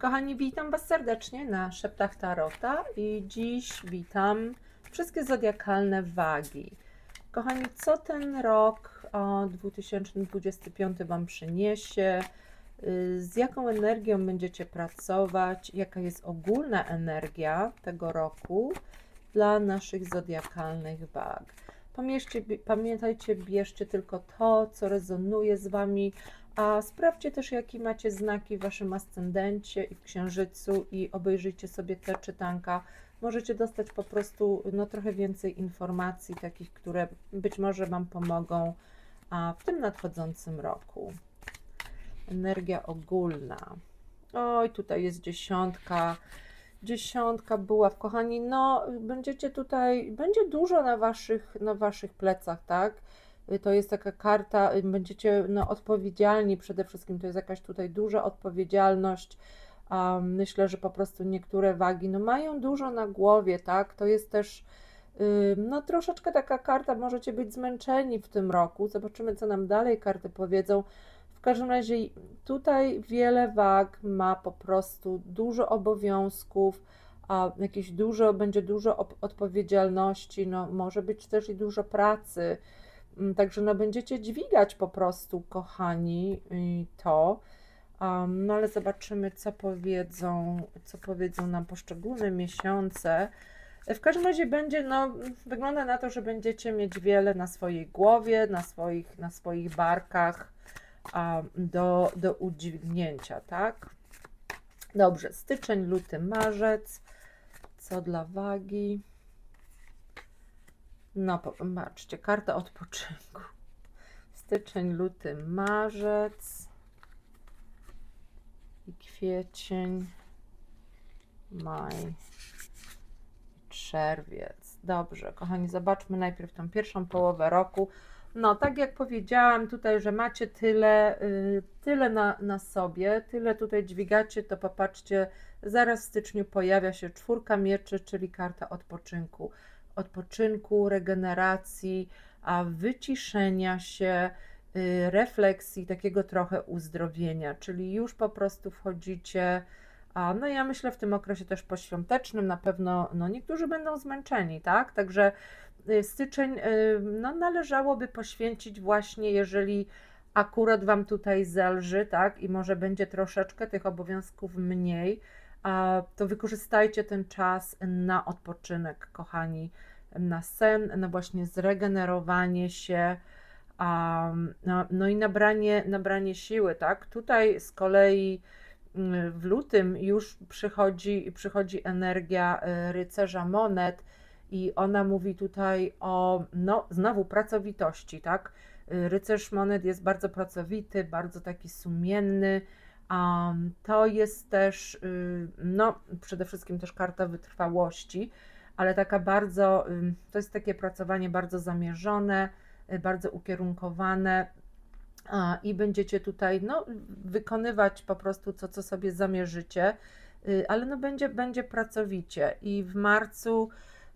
Kochani, witam Was serdecznie na Szeptach Tarota i dziś witam wszystkie zodiakalne wagi. Kochani, co ten rok o, 2025 Wam przyniesie? Y, Z jaką energią będziecie pracować? Jaka jest ogólna energia tego roku dla naszych zodiakalnych wag? Pamiętajcie, bierzcie tylko to, co rezonuje z Wami, a sprawdźcie też, jakie macie znaki w Waszym ascendencie i w księżycu i obejrzyjcie sobie te czytanka. Możecie dostać po prostu no, trochę więcej informacji, takich, które być może Wam pomogą a, w tym nadchodzącym roku. Energia ogólna. Oj, tutaj jest dziesiątka. Dziesiątka buław, kochani. No, będziecie tutaj, będzie dużo na waszych, na waszych plecach, tak? Y, To jest taka karta, y, będziecie no, odpowiedzialni przede wszystkim. To jest jakaś tutaj duża odpowiedzialność. A myślę, że po prostu niektóre wagi no, mają dużo na głowie, tak? To jest też y, no, troszeczkę taka karta, możecie być zmęczeni w tym roku. Zobaczymy, co nam dalej karty powiedzą. W każdym razie tutaj wiele wag ma po prostu dużo obowiązków, a jakieś dużo, będzie dużo odpowiedzialności, no może być też i dużo pracy. Mm, Także no będziecie dźwigać po prostu, kochani, to. Um, no ale zobaczymy, co powiedzą, co powiedzą nam poszczególne miesiące. W każdym razie będzie, no, wygląda na to, że będziecie mieć wiele na swojej głowie, na swoich, na swoich barkach a, do, do udźwignięcia, tak? Dobrze, styczeń, luty, marzec. Co dla wagi? No, popatrzcie, karta odpoczynku. Styczeń, luty, marzec i kwiecień, maj, czerwiec. Dobrze, kochani, zobaczmy najpierw tą pierwszą połowę roku. No, tak jak powiedziałam tutaj, że macie tyle, y, tyle na, na sobie, tyle tutaj dźwigacie, to popatrzcie, zaraz w styczniu pojawia się czwórka mieczy, czyli karta odpoczynku. Odpoczynku, regeneracji, a wyciszenia się, y, refleksji, takiego trochę uzdrowienia, czyli już po prostu wchodzicie. A no ja myślę w tym okresie też poświątecznym na pewno no niektórzy będą zmęczeni, tak? Także y, styczeń y, no należałoby poświęcić właśnie, jeżeli akurat Wam tutaj zależy, tak? I może będzie troszeczkę tych obowiązków mniej, to wykorzystajcie ten czas na odpoczynek, kochani, na sen, na właśnie zregenerowanie się, no, no i nabranie, nabranie siły, tak? Tutaj z kolei mm, w lutym już przychodzi, przychodzi energia y, rycerza monet i ona mówi tutaj o, no, znowu pracowitości, tak? Y, Rycerz monet jest bardzo pracowity, bardzo taki sumienny. Um, to jest też, y, no, przede wszystkim też karta wytrwałości, ale taka bardzo, to jest takie pracowanie bardzo zamierzone, y, bardzo ukierunkowane, i będziecie tutaj no, wykonywać po prostu to, co sobie zamierzycie, y, ale no będzie, będzie pracowicie. I w marcu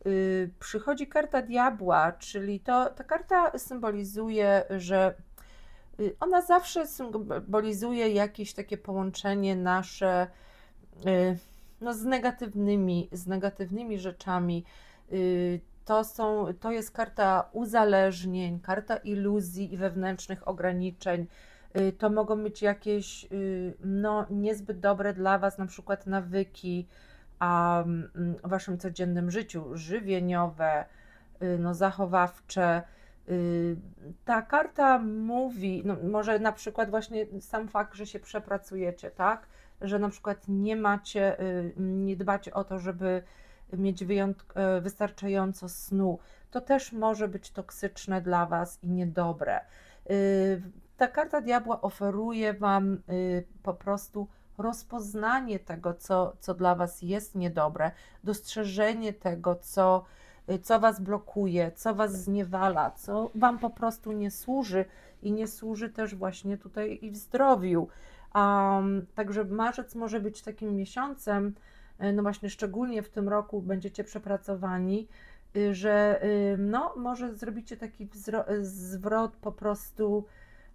y, przychodzi karta diabła, czyli to, ta karta symbolizuje, że y, ona zawsze symbolizuje jakieś takie połączenie nasze y, no, z negatywnymi, z negatywnymi rzeczami. Y, to, są, to jest karta uzależnień, karta iluzji i wewnętrznych ograniczeń. Y, To mogą być jakieś y, no, niezbyt dobre dla Was, na przykład nawyki a, mm, w Waszym codziennym życiu, żywieniowe, no, zachowawcze. Ta karta mówi, no, może na przykład właśnie sam fakt, że się przepracujecie, tak? Że na przykład nie macie, y, nie dbacie o to, żeby mieć e, wystarczająco snu, to też może być toksyczne dla Was i niedobre. Y, Ta karta diabła oferuje Wam y, po prostu rozpoznanie tego, co, co dla Was jest niedobre, dostrzeżenie tego, co, y, co Was blokuje, co Was zniewala, co Wam po prostu nie służy i nie służy też właśnie tutaj i w zdrowiu. Um, także marzec może być takim miesiącem, e, no właśnie szczególnie w tym roku będziecie przepracowani, y, że y, no może zrobicie taki wzro- zwrot po prostu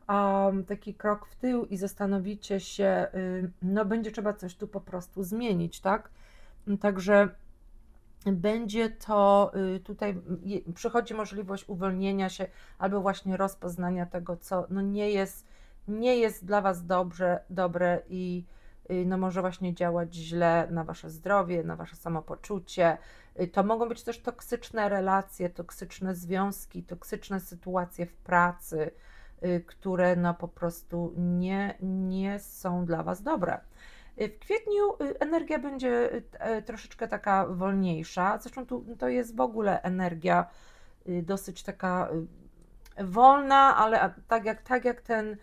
um, taki krok w tył i zastanowicie się, y, no będzie trzeba coś tu po prostu zmienić, tak? Także będzie to y, tutaj przychodzi możliwość uwolnienia się albo właśnie rozpoznania tego, co no nie jest, nie jest dla Was dobrze, dobre i y, no może właśnie działać źle na Wasze zdrowie, na Wasze samopoczucie. Y, To mogą być też toksyczne relacje, toksyczne związki, toksyczne sytuacje w pracy, y, które no po prostu nie, nie są dla Was dobre. W kwietniu energia będzie troszeczkę taka wolniejsza. Zresztą tu, to jest w ogóle energia dosyć taka wolna, ale tak jak, tak jak ten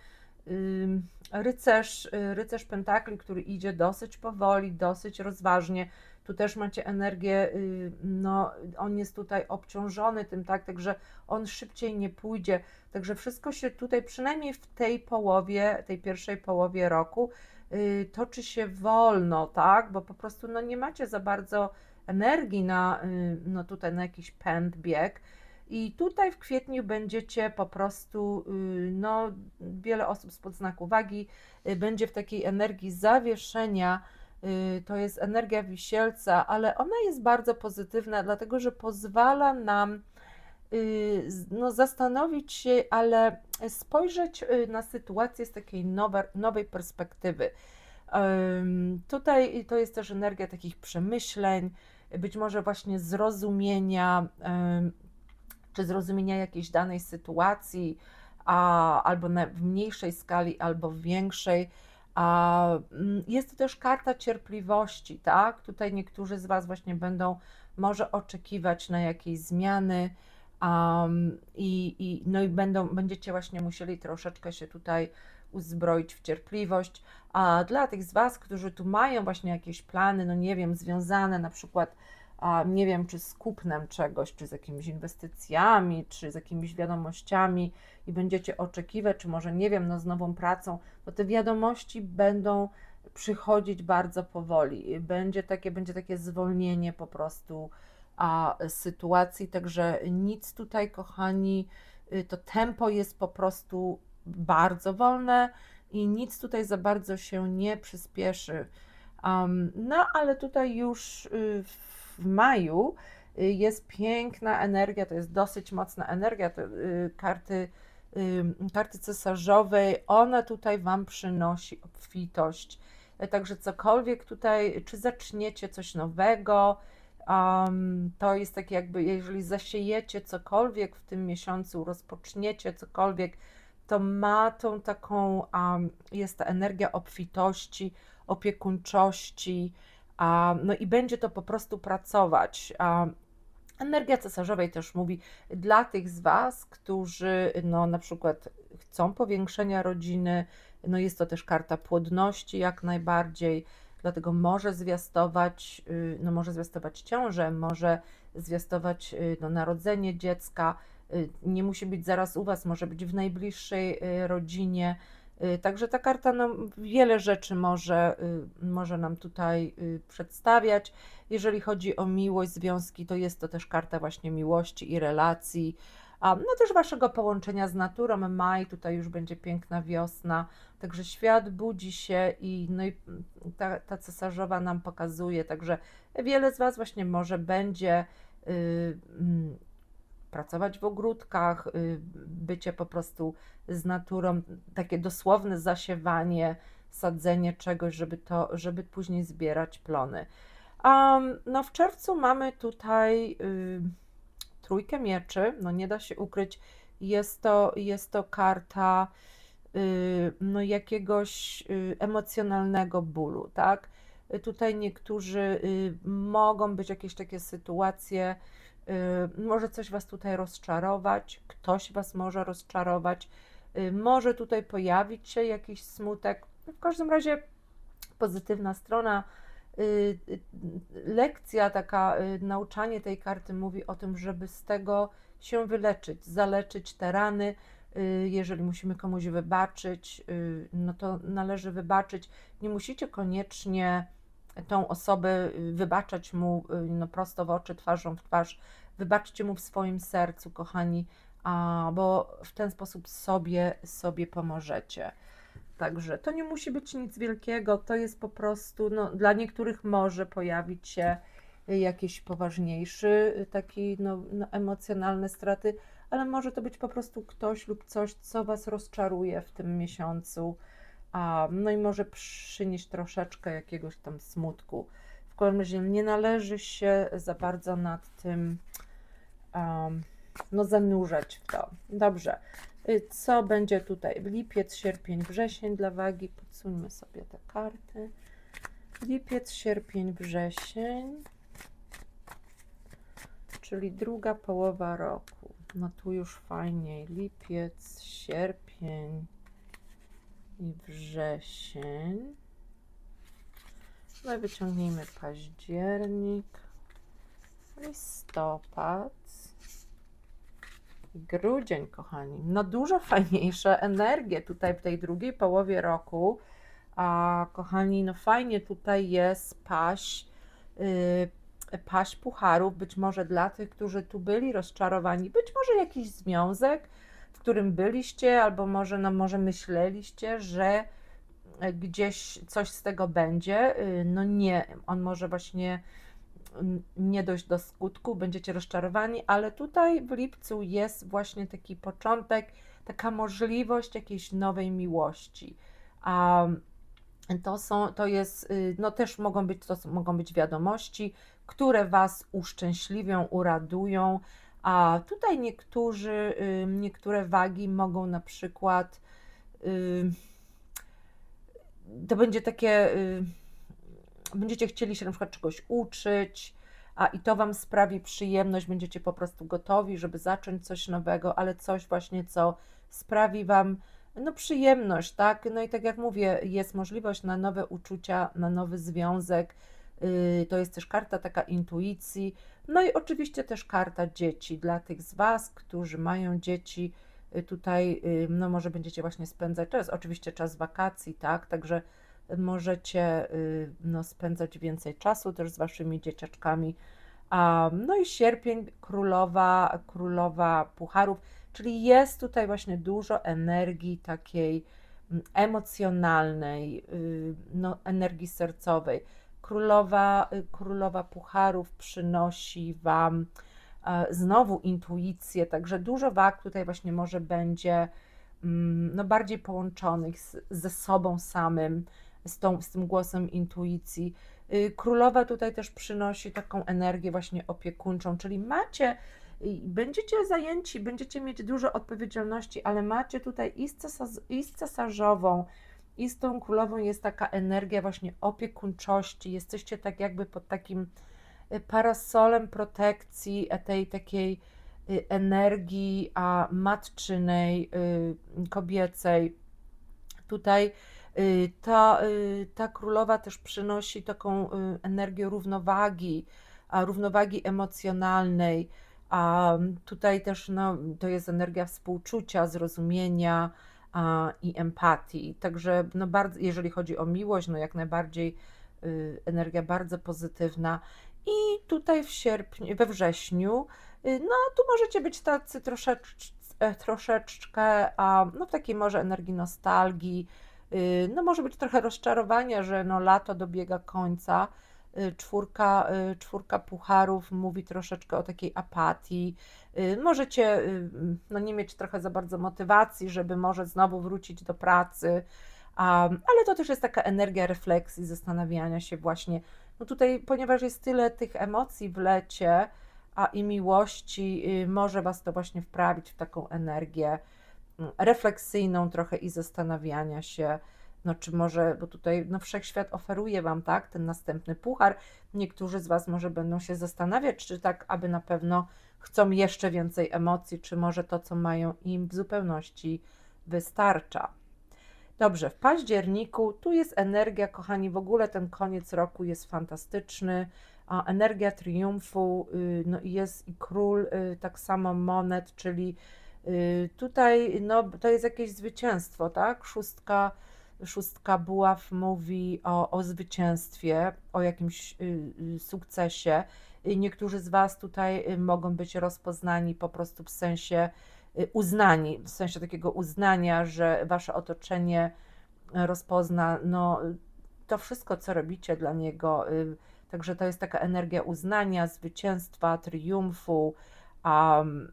rycerz, y, rycerz pentakli, który idzie dosyć powoli, dosyć rozważnie. Tu też macie energię, y, no on jest tutaj obciążony tym, tak, także on szybciej nie pójdzie. Także wszystko się tutaj, przynajmniej w tej połowie, tej pierwszej połowie roku, y, toczy się wolno, tak? Bo po prostu no, nie macie za bardzo energii na, no, tutaj na jakiś pęd, bieg. I tutaj w kwietniu będziecie po prostu, y, no, wiele osób z podznaku wagi y, będzie w takiej energii zawieszenia. y, To jest energia wisielca, ale ona jest bardzo pozytywna, dlatego że pozwala nam no, zastanowić się, ale spojrzeć na sytuację z takiej nowe, nowej perspektywy. Tutaj to jest też energia takich przemyśleń, być może właśnie zrozumienia, czy zrozumienia jakiejś danej sytuacji, a, albo na, w mniejszej skali, albo w większej. A, mm, jest to też karta cierpliwości, tak? Tutaj niektórzy z Was właśnie będą może oczekiwać na jakieś zmiany, am, i, i, no i będą, będziecie właśnie musieli troszeczkę się tutaj uzbroić w cierpliwość. A dla tych z Was, którzy tu mają właśnie jakieś plany, no nie wiem, związane na przykład, nie wiem, czy z kupnem czegoś, czy z jakimiś inwestycjami, czy z jakimiś wiadomościami i będziecie oczekiwać, czy może nie wiem, no z nową pracą, to te wiadomości będą przychodzić bardzo powoli. Będzie takie, będzie takie zwolnienie po prostu a, sytuacji, także nic tutaj, kochani, y, to tempo jest po prostu bardzo wolne i nic tutaj za bardzo się nie przyspieszy. Um, no, ale tutaj już y, w maju y, jest piękna energia, to jest dosyć mocna energia, to, y, karty, y, karty cesarzowej, ona tutaj Wam przynosi obfitość. E, Także cokolwiek tutaj, czy zaczniecie coś nowego, um, to jest takie jakby, jeżeli zasiejecie cokolwiek w tym miesiącu, rozpoczniecie cokolwiek, to ma tą taką, um, jest ta energia obfitości, opiekuńczości, no i będzie to po prostu pracować. Energia cesarzowej też mówi dla tych z Was, którzy no, na przykład chcą powiększenia rodziny, no jest to też karta płodności jak najbardziej, dlatego może zwiastować, y, no może zwiastować ciążę, może zwiastować y, no, narodzenie dziecka, y, nie musi być zaraz u Was, może być w najbliższej rodzinie. Y, Także ta karta no, wiele rzeczy może, y, może nam tutaj y, przedstawiać. Jeżeli chodzi o miłość, związki, to jest to też karta właśnie miłości i relacji. A, no też waszego połączenia z naturą. Maj, tutaj już będzie piękna wiosna. Także świat budzi się i, no i ta, ta cesarzowa nam pokazuje. Także wiele z was właśnie może będzie mm, pracować w ogródkach, y, bycie po prostu z naturą, takie dosłowne zasiewanie, sadzenie czegoś, żeby to, żeby później zbierać plony. Um, no w czerwcu mamy tutaj y, trójkę mieczy, no nie da się ukryć, jest to, jest to karta y, no jakiegoś y, emocjonalnego bólu, tak? Y, Tutaj niektórzy y, mogą być jakieś takie sytuacje, może coś Was tutaj rozczarować, ktoś Was może rozczarować, y, może tutaj pojawić się jakiś smutek. No W każdym razie pozytywna strona y, y, lekcja, taka y, nauczanie tej karty mówi o tym, żeby z tego się wyleczyć, zaleczyć te rany. Y, Jeżeli musimy komuś wybaczyć, y, no to należy wybaczyć. Nie musicie koniecznie tą osobę y, wybaczać mu y, no, prosto w oczy, twarzą w twarz. Wybaczcie mu w swoim sercu, kochani, a, bo w ten sposób sobie, sobie pomożecie. Także to nie musi być nic wielkiego, to jest po prostu, no, dla niektórych może pojawić się jakiś poważniejszy, taki no, no, emocjonalne straty, ale może to być po prostu ktoś lub coś, co Was rozczaruje w tym miesiącu, a, no i może przynieść troszeczkę jakiegoś tam smutku. W każdym razie nie należy się za bardzo nad tym um, no, zanurzać w to. Dobrze. Y, Co będzie tutaj? Lipiec, sierpień, wrzesień dla wagi. Podsuńmy sobie te karty. Lipiec, sierpień, wrzesień. Czyli druga połowa roku. No tu już fajniej. Lipiec, sierpień i wrzesień. No i wyciągnijmy październik, listopad grudzień, kochani. No dużo fajniejsze energie tutaj w tej drugiej połowie roku. A kochani, no fajnie tutaj jest paść, yy, paść pucharów, być może dla tych, którzy tu byli rozczarowani, być może jakiś związek, w którym byliście, albo może, no może myśleliście, że e, gdzieś coś z tego będzie. Yy, No nie, on może właśnie nie dojść do skutku, będziecie rozczarowani, ale tutaj w lipcu jest właśnie taki początek, taka możliwość jakiejś nowej miłości. A to są, to jest, y, no też mogą być, to są- mogą być wiadomości, które Was uszczęśliwią, uradują, a tutaj niektórzy, y, niektóre wagi mogą na przykład, y, to będzie takie, y, będziecie chcieli się na przykład czegoś uczyć, a i to Wam sprawi przyjemność, będziecie po prostu gotowi, żeby zacząć coś nowego, ale coś właśnie, co sprawi Wam no, przyjemność, tak? No i tak jak mówię, jest możliwość na nowe uczucia, na nowy związek. Yy, To jest też karta taka intuicji. No i oczywiście też karta dzieci dla tych z Was, którzy mają dzieci. yy, Tutaj, yy, no może będziecie właśnie spędzać czas, oczywiście czas wakacji, tak? Także możecie yy, no, spędzać więcej czasu też z Waszymi dzieciaczkami. No i sierpień, królowa, królowa pucharów, czyli jest tutaj właśnie dużo energii takiej mm, emocjonalnej, y, no, energii sercowej. Królowa, y, królowa pucharów przynosi Wam e, znowu intuicję, także dużo wag tutaj właśnie może będzie mm, no, bardziej połączonych z, ze sobą samym, z, tą, z tym głosem intuicji. Y, Królowa tutaj też przynosi taką energię właśnie opiekuńczą, czyli macie, y, będziecie zajęci, będziecie mieć dużo odpowiedzialności, ale macie tutaj i cesarz, i cesarzową, i z tą królową jest taka energia właśnie opiekuńczości. Jesteście tak jakby pod takim y, parasolem protekcji e, tej takiej y, energii a matczynej, y, kobiecej. Tutaj ta, ta królowa też przynosi taką energię równowagi, a równowagi emocjonalnej. A tutaj też no, to jest energia współczucia, zrozumienia i empatii. Także no, bardzo, jeżeli chodzi o miłość, no jak najbardziej y, energia bardzo pozytywna. I tutaj w sierpniu, we wrześniu, y, no tu możecie być tacy troszecz, e, troszeczkę, no w takiej może energii nostalgii, y, no może być trochę rozczarowania, że no lato dobiega końca. Y, Czwórka, y, czwórka pucharów mówi troszeczkę o takiej apatii. Y, Możecie no nie mieć trochę za bardzo motywacji, żeby może znowu wrócić do pracy, ale to też jest taka energia refleksji, zastanawiania się właśnie. No tutaj, ponieważ jest tyle tych emocji w lecie, a i miłości, może Was to właśnie wprawić w taką energię mm, refleksyjną trochę i zastanawiania się, no czy może, bo tutaj no wszechświat oferuje Wam, tak, ten następny puchar. Niektórzy z Was może będą się zastanawiać, czy tak, aby na pewno chcą jeszcze więcej emocji, czy może to, co mają im w zupełności wystarcza. Dobrze, w październiku tu jest energia, kochani, w ogóle ten koniec roku jest fantastyczny. A energia triumfu, y, no jest i król, y, tak samo monet, czyli y, tutaj no, to jest jakieś zwycięstwo, tak? Szóstka, szóstka buław mówi o, o zwycięstwie, o jakimś y, y, sukcesie. Y, Niektórzy z Was tutaj mogą być rozpoznani po prostu w sensie uznani, w sensie takiego uznania, że wasze otoczenie rozpozna no, to wszystko, co robicie dla niego. Także to jest taka energia uznania, zwycięstwa, triumfu. Um,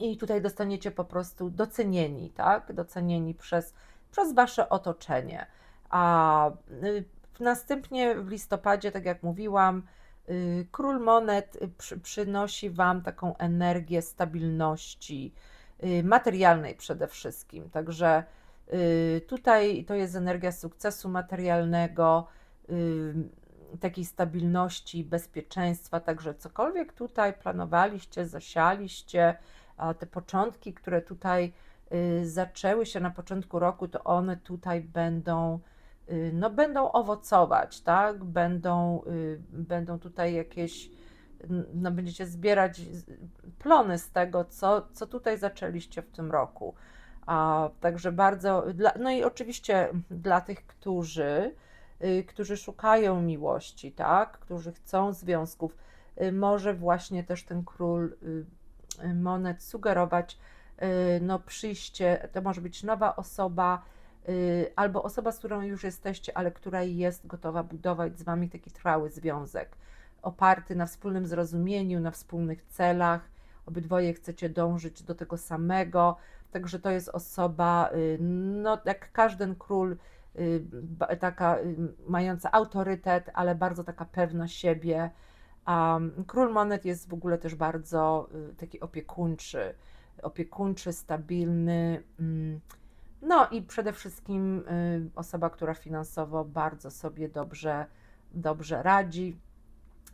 I tutaj dostaniecie po prostu docenieni, tak? Docenieni przez, przez wasze otoczenie. A y, następnie w listopadzie, tak jak mówiłam, y, król monet y, przy, przynosi wam taką energię stabilności materialnej przede wszystkim. Także tutaj to jest energia sukcesu materialnego, takiej stabilności, bezpieczeństwa. Także cokolwiek tutaj planowaliście, zasialiście, te początki, które tutaj zaczęły się na początku roku, to one tutaj będą, y, no, będą owocować, tak? Będą, y, będą tutaj jakieś, no, będziecie zbierać plony z tego, co, co tutaj zaczęliście w tym roku. A, także bardzo, dla, no i oczywiście dla tych, którzy, y, którzy szukają miłości, tak? Którzy chcą związków, y, może właśnie też ten król y, y, monet sugerować y, no, przyjście, to może być nowa osoba, y, albo osoba, z którą już jesteście, ale która jest gotowa budować z wami taki trwały związek, oparty na wspólnym zrozumieniu, na wspólnych celach. Obydwoje chcecie dążyć do tego samego, także to jest osoba, y, no jak każdy król, y, taka y, mająca autorytet, ale bardzo taka pewna siebie. A król monet jest w ogóle też bardzo y, taki opiekuńczy, opiekuńczy, stabilny. mm, No i przede wszystkim y, osoba, która finansowo bardzo sobie dobrze, dobrze radzi.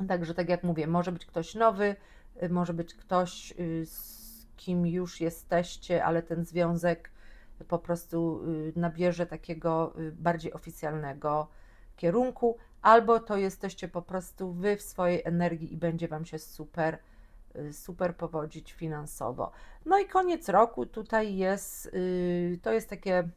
Także tak jak mówię, może być ktoś nowy, y, może być ktoś, y, z kim już jesteście, ale ten związek po prostu nabierze takiego bardziej oficjalnego kierunku, albo to jesteście po prostu wy w swojej energii i będzie wam się super, super powodzić finansowo. No i koniec roku tutaj jest, y, to jest takie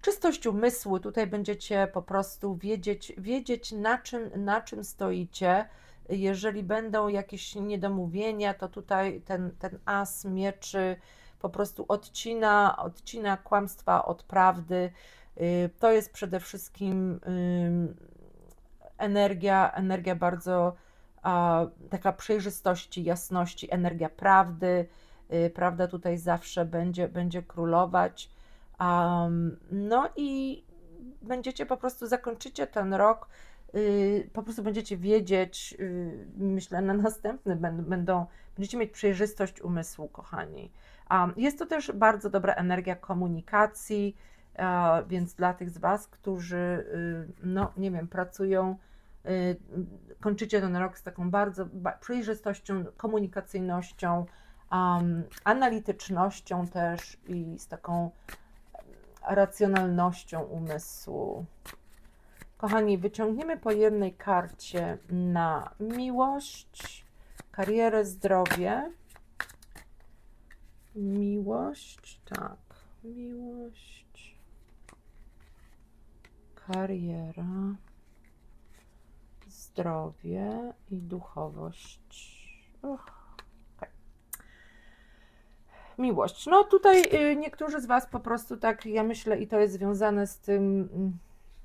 czystość umysłu. Tutaj będziecie po prostu wiedzieć, wiedzieć na czym, na czym stoicie. Jeżeli będą jakieś niedomówienia, to tutaj ten, ten as mieczy po prostu odcina, odcina kłamstwa od prawdy. Y, To jest przede wszystkim energia, energia bardzo taka przejrzystości, jasności, energia prawdy. Y, Prawda tutaj zawsze będzie, będzie królować. No i będziecie po prostu, zakończycie ten rok, y, po prostu będziecie wiedzieć, y, myślę, na następny będą, będziecie mieć przejrzystość umysłu, kochani. Jest to też bardzo dobra energia komunikacji, więc dla tych z Was, którzy, no nie wiem, pracują, kończycie ten rok z taką bardzo ba- przejrzystością, komunikacyjnością, am, analitycznością też i z taką racjonalnością umysłu. Kochani, wyciągniemy po jednej karcie na miłość, karierę, zdrowie. Miłość, tak. Miłość, kariera, zdrowie i duchowość. Uch, okej. Miłość. No tutaj y, niektórzy z Was po prostu tak, ja myślę, i to jest związane z tym, mm,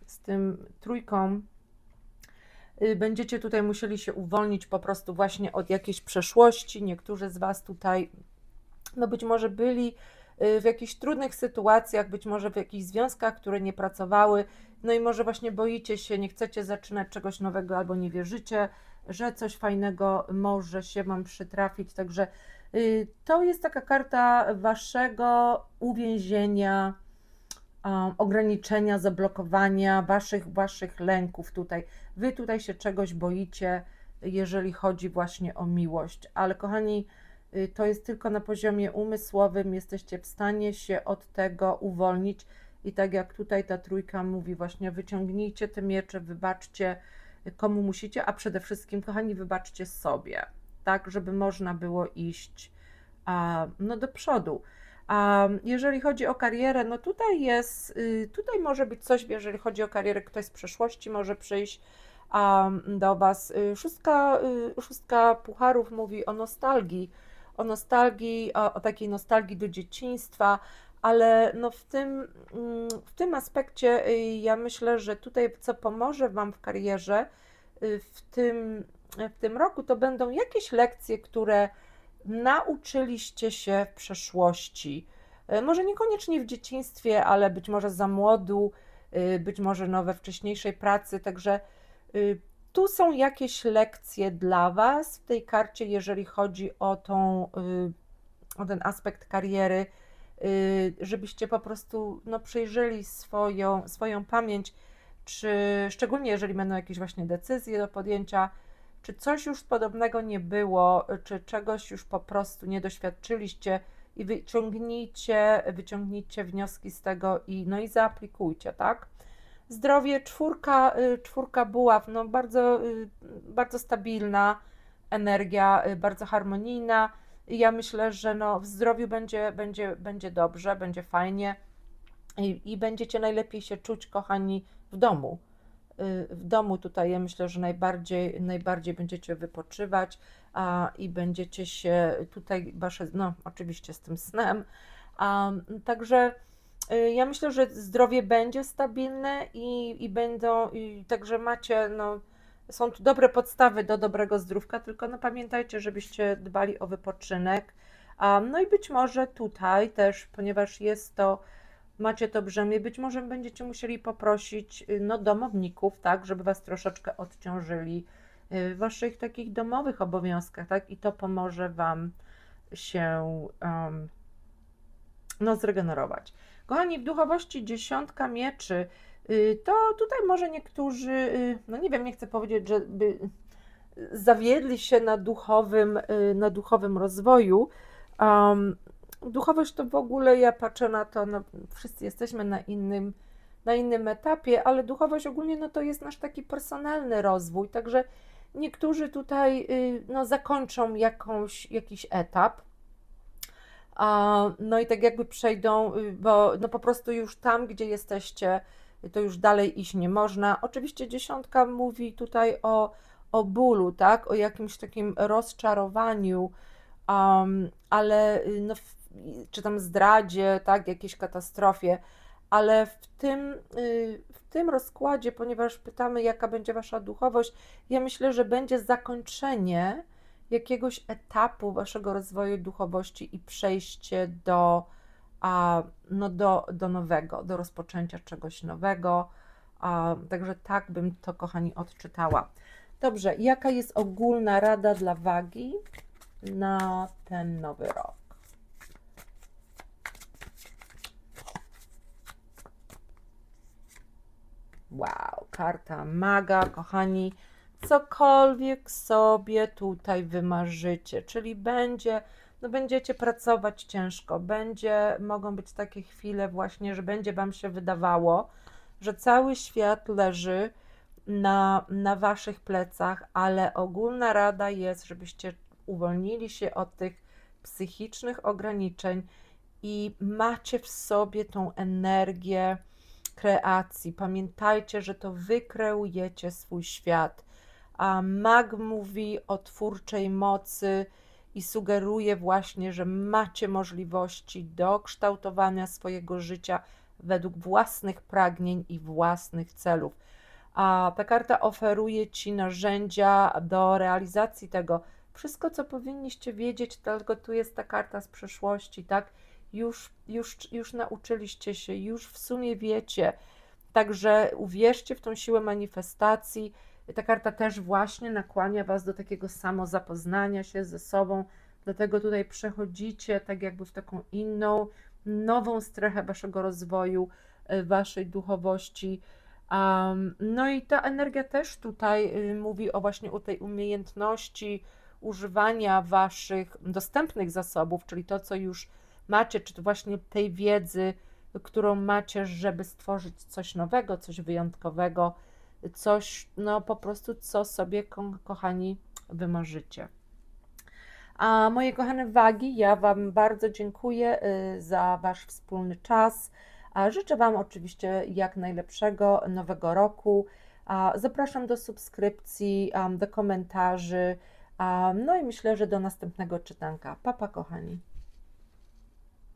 z tym trójką, y, będziecie tutaj musieli się uwolnić po prostu właśnie od jakiejś przeszłości. Niektórzy z Was tutaj, no być może byli y, w jakichś trudnych sytuacjach, być może w jakichś związkach, które nie pracowały, no i może właśnie boicie się, nie chcecie zaczynać czegoś nowego albo nie wierzycie, że coś fajnego może się Wam przytrafić. Także y, to jest taka karta Waszego uwięzienia, ograniczenia, zablokowania Waszych, waszych lęków tutaj. Wy tutaj się czegoś boicie, jeżeli chodzi właśnie o miłość, ale kochani, y, to jest tylko na poziomie umysłowym, jesteście w stanie się od tego uwolnić i tak jak tutaj ta trójka mówi, właśnie wyciągnijcie te miecze, wybaczcie y, komu musicie, a przede wszystkim, kochani, wybaczcie sobie, tak, żeby można było iść a, no do przodu. A jeżeli chodzi o karierę, no tutaj jest, y, tutaj może być coś, jeżeli chodzi o karierę, ktoś z przeszłości może przyjść a, do Was. Y, Szóstka, szóstka pucharów mówi o nostalgii, o nostalgii, o, o takiej nostalgii do dzieciństwa, ale no w tym, mm, w tym aspekcie y, ja myślę, że tutaj co pomoże Wam w karierze y, w tym, w tym roku, to będą jakieś lekcje, które nauczyliście się w przeszłości. Y, Może niekoniecznie w dzieciństwie, ale być może za młodu, być może no we wcześniejszej pracy, także tu są jakieś lekcje dla Was w tej karcie, jeżeli chodzi o tą, o ten aspekt kariery, żebyście po prostu no, przejrzeli swoją, swoją pamięć, czy szczególnie jeżeli będą jakieś właśnie decyzje do podjęcia, czy coś już podobnego nie było, czy czegoś już po prostu nie doświadczyliście i wyciągnijcie, wyciągnijcie wnioski z tego i no i zaaplikujcie, tak? Zdrowie, czwórka, y, czwórka buław, no bardzo, y, bardzo stabilna energia, y, bardzo harmonijna. I ja myślę, że no w zdrowiu będzie, będzie, będzie dobrze, będzie fajnie i, i będziecie najlepiej się czuć, kochani, w domu. Y, W domu tutaj ja myślę, że najbardziej, najbardziej będziecie wypoczywać a, i będziecie się tutaj, wasze, no oczywiście z tym snem. A, także y, ja myślę, że zdrowie będzie stabilne i, i będą, i także macie, no, są tu dobre podstawy do dobrego zdrówka, tylko no pamiętajcie, żebyście dbali o wypoczynek. No i być może tutaj też, ponieważ jest to macie to brzemię, być może będziecie musieli poprosić y, no, domowników, tak, żeby was troszeczkę odciążyli y, w waszych takich domowych obowiązkach, tak, i to pomoże wam się um, no, zregenerować. Kochani, w duchowości dziesiątka mieczy, to tutaj może niektórzy, y, no nie wiem, nie chcę powiedzieć, żeby zawiedli się na duchowym, y, na duchowym rozwoju. Um, duchowość to w ogóle ja patrzę na to, no, wszyscy jesteśmy na innym, na innym etapie, ale duchowość ogólnie no, to jest nasz taki personalny rozwój, także niektórzy tutaj y, no, zakończą jakąś, jakiś etap. No i tak jakby przejdą, y, bo no po prostu już tam, gdzie jesteście, to już dalej iść nie można. Oczywiście dziesiątka mówi tutaj o, o bólu, tak, o jakimś takim rozczarowaniu, um, ale y, no, czy tam zdradzie, tak, jakiejś katastrofie, ale w tym, y, w tym rozkładzie, ponieważ pytamy, jaka będzie wasza duchowość, ja myślę, że będzie zakończenie jakiegoś etapu waszego rozwoju duchowości i przejście do, a, no do, do nowego, do rozpoczęcia czegoś nowego. A, także tak bym to, kochani, odczytała. Dobrze, jaka jest ogólna rada dla wagi na ten nowy rok? Wow, karta maga, kochani, cokolwiek sobie tutaj wymarzycie, czyli będzie, no będziecie pracować ciężko, będzie, mogą być takie chwile właśnie, że będzie Wam się wydawało, że cały świat leży na, na Waszych plecach, ale ogólna rada jest, żebyście uwolnili się od tych psychicznych ograniczeń i macie w sobie tą energię kreacji. Pamiętajcie, że to wy kreujecie swój świat. A mag mówi o twórczej mocy i sugeruje właśnie, że macie możliwości do kształtowania swojego życia według własnych pragnień i własnych celów. A ta karta oferuje ci narzędzia do realizacji tego. Wszystko, co powinniście wiedzieć, tylko tu jest ta karta z przeszłości, tak? Już, już, już nauczyliście się, już w sumie wiecie. Także uwierzcie w tą siłę manifestacji. Ta karta też właśnie nakłania Was do takiego samozapoznania się ze sobą, dlatego tutaj przechodzicie tak jakby w taką inną, nową strefę Waszego rozwoju, y, Waszej duchowości. No i ta energia też tutaj y, mówi o właśnie o tej umiejętności używania Waszych dostępnych zasobów, czyli to, co już macie, czy to właśnie tej wiedzy, którą macie, żeby stworzyć coś nowego, coś wyjątkowego, coś, no po prostu, co sobie, ko- kochani, wymarzycie. A moje kochane wagi, ja Wam bardzo dziękuję y, za Wasz wspólny czas. Życzę Wam oczywiście jak najlepszego nowego roku. Zapraszam do subskrypcji, do komentarzy, no i myślę, że do następnego czytanka. Papa, kochani.